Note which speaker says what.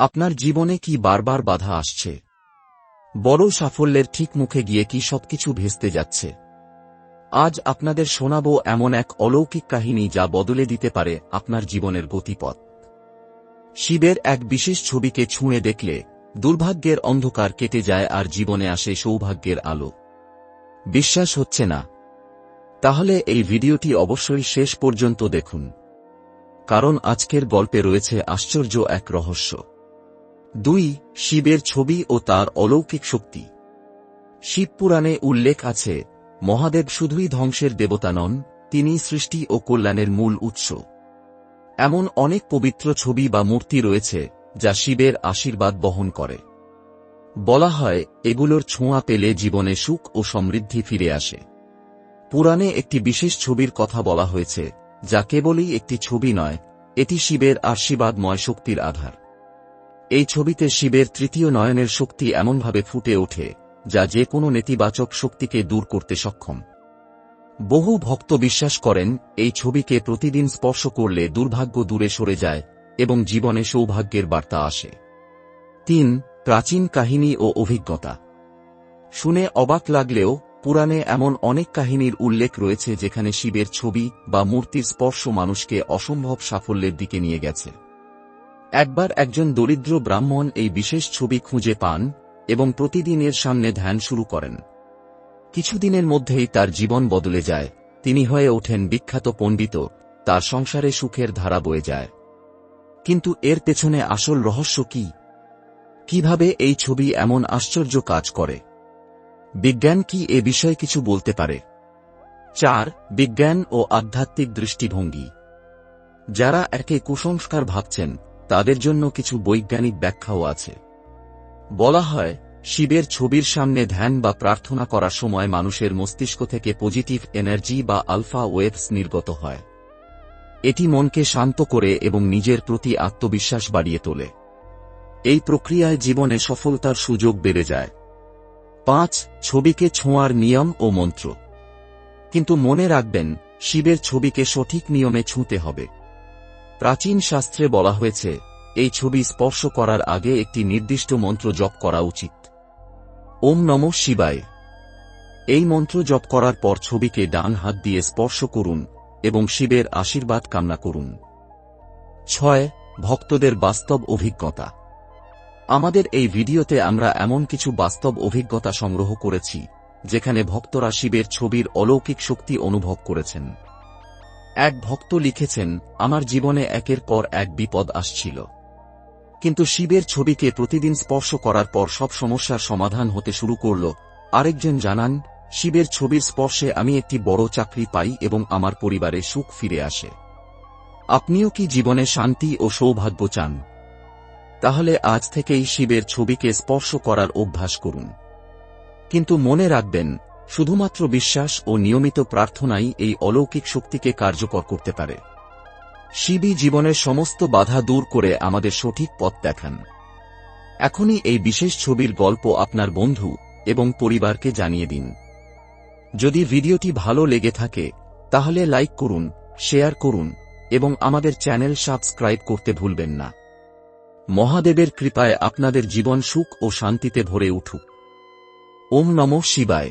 Speaker 1: আপনার জীবনে কি বারবার বাধা আসছে? বড় সাফল্যের ঠিক মুখে গিয়ে কি সবকিছু ভেস্তে যাচ্ছে? আজ আপনাদের শোনাব এমন এক অলৌকিক কাহিনী যা বদলে দিতে পারে আপনার জীবনের গতিপথ। শিবের এক বিশেষ ছবিকে ছুঁয়ে দেখলে দুর্ভাগ্যের অন্ধকার কেটে যায় আর জীবনে আসে সৌভাগ্যের আলো। বিশ্বাস হচ্ছে না। তাহলে এই ভিডিওটি অবশ্যই শেষ পর্যন্ত দেখুন। কারণ আজকের গল্পে রয়েছে আশ্চর্য এক রহস্য। দুই, শিবের ছবি ও তার অলৌকিক শক্তি। শিবপুরাণে উল্লেখ আছে, মহাদেব শুধুই ধ্বংসের দেবতা নন, তিনি সৃষ্টি ও কল্যাণের মূল উৎস। এমন অনেক পবিত্র ছবি বা মূর্তি রয়েছে, যা শিবের আশীর্বাদ বহন করে। বলা হয়, এগুলোর ছোঁয়া পেলে জীবনে সুখ ও সমৃদ্ধি ফিরে আসে। পুরাণে একটি বিশেষ ছবির কথা বলা হয়েছে, যা কেবলই একটি ছবি নয়, এটি শিবের আশীর্বাদময় শক্তির আধার। এই ছবিতে শিবের তৃতীয় নয়নের শক্তি এমনভাবে ফুটে ওঠে, যা যে কোনো নেতিবাচক শক্তিকে দূর করতে সক্ষম। বহু ভক্ত বিশ্বাস করেন, এই ছবিকে প্রতিদিন স্পর্শ করলে দুর্ভাগ্য দূরে সরে যায় এবং জীবনে সৌভাগ্যের বার্তা আসে। তিন, প্রাচীন কাহিনী ও অভিজ্ঞতা। শুনে অবাক লাগলেও, পুরাণে এমন অনেক কাহিনীর উল্লেখ রয়েছে যেখানে শিবের ছবি বা মূর্তির স্পর্শ মানুষকে অসম্ভব সাফল্যের দিকে নিয়ে গেছে। একবার একজন দরিদ্র ব্রাহ্মণ এই বিশেষ ছবি খুঁজে পান এবং প্রতিদিনের সামনে ধ্যান শুরু করেন। কিছুদিনের মধ্যেই তার জীবন বদলে যায়। তিনি হয়ে ওঠেন বিখ্যাত পণ্ডিত, তার সংসারে সুখের ধারা বয়ে যায়। কিন্তু এর পেছনে আসল রহস্য কি? কীভাবে এই ছবি এমন আশ্চর্য কাজ করে? বিজ্ঞান কি এ বিষয়ে কিছু বলতে পারে? চার, বিজ্ঞান ও আধ্যাত্মিক দৃষ্টিভঙ্গি। যারা একে কুসংস্কার ভাবছেন তাদের জন্য কিছু বৈজ্ঞানিক ব্যাখ্যাও আছে। বলা হয়, শিবের ছবির সামনে ধ্যান বা প্রার্থনা করার সময় মানুষের মস্তিষ্ক থেকে পজিটিভ এনার্জি বা আলফা ওয়েভস নির্গত হয়। এটি মনকে শান্ত করে এবং নিজের প্রতি আত্মবিশ্বাস বাড়িয়ে তোলে। এই প্রক্রিয়ায় জীবনে সফলতার সুযোগ বেড়ে যায়। পাঁচ, ছবিকে ছোঁয়ার নিয়ম ও মন্ত্র। কিন্তু মনে রাখবেন, শিবের ছবিকে সঠিক নিয়মে ছুঁতে হবে। প্রাচীন শাস্ত্রে বলা হয়েছে এই ছবি স্পর্শ করার আগে একটি নির্দিষ্ট মন্ত্র জপ করা উচিত। ওম নম শিবায়। এই মন্ত্র জপ করার পর ছবিকে ডান হাত দিয়ে স্পর্শ করুন এবং শিবের আশীর্বাদ কামনা করুন। ছয়, ভক্তদের বাস্তব অভিজ্ঞতা। আমাদের এই ভিডিওতে আমরা এমন কিছু বাস্তব অভিজ্ঞতা সংগ্রহ করেছি, যেখানে ভক্তরা শিবের ছবির অলৌকিক শক্তি অনুভব করেছেন। এক ভক্ত লিখেছেন, আমার জীবনে একের পর এক বিপদ আসছিল। কিন্তু শিবের ছবিকে প্রতিদিন স্পর্শ করার পর সব সমস্যার সমাধান হতে শুরু করল। আরেকজন জানান, শিবের ছবির স্পর্শে আমি একটি বড় চাকরি পাই এবং আমার পরিবারে সুখ ফিরে আসে। আপনিও কি জীবনে শান্তি ও সৌভাগ্য চান? তাহলে আজ থেকেই শিবের ছবিকে স্পর্শ করার অভ্যাস করুন। কিন্তু মনে রাখবেন, শুধুমাত্র বিশ্বাস ও নিয়মিত প্রার্থনাই এই অলৌকিক শক্তিকে কার্যকর করতে পারে। শিবই জীবনের সমস্ত বাধা দূর করে আমাদের সঠিক পথ দেখান। এখনই এই বিশেষ ছবির গল্প আপনার বন্ধু এবং পরিবারকে জানিয়ে দিন। যদি ভিডিওটি ভালো লেগে থাকে, তাহলে লাইক করুন, শেয়ার করুন এবং আমাদের চ্যানেল সাবস্ক্রাইব করতে ভুলবেন না। মহাদেবের কৃপায় আপনাদের জীবন সুখ ও শান্তিতে ভরে উঠুক। ওম নম শিবায়।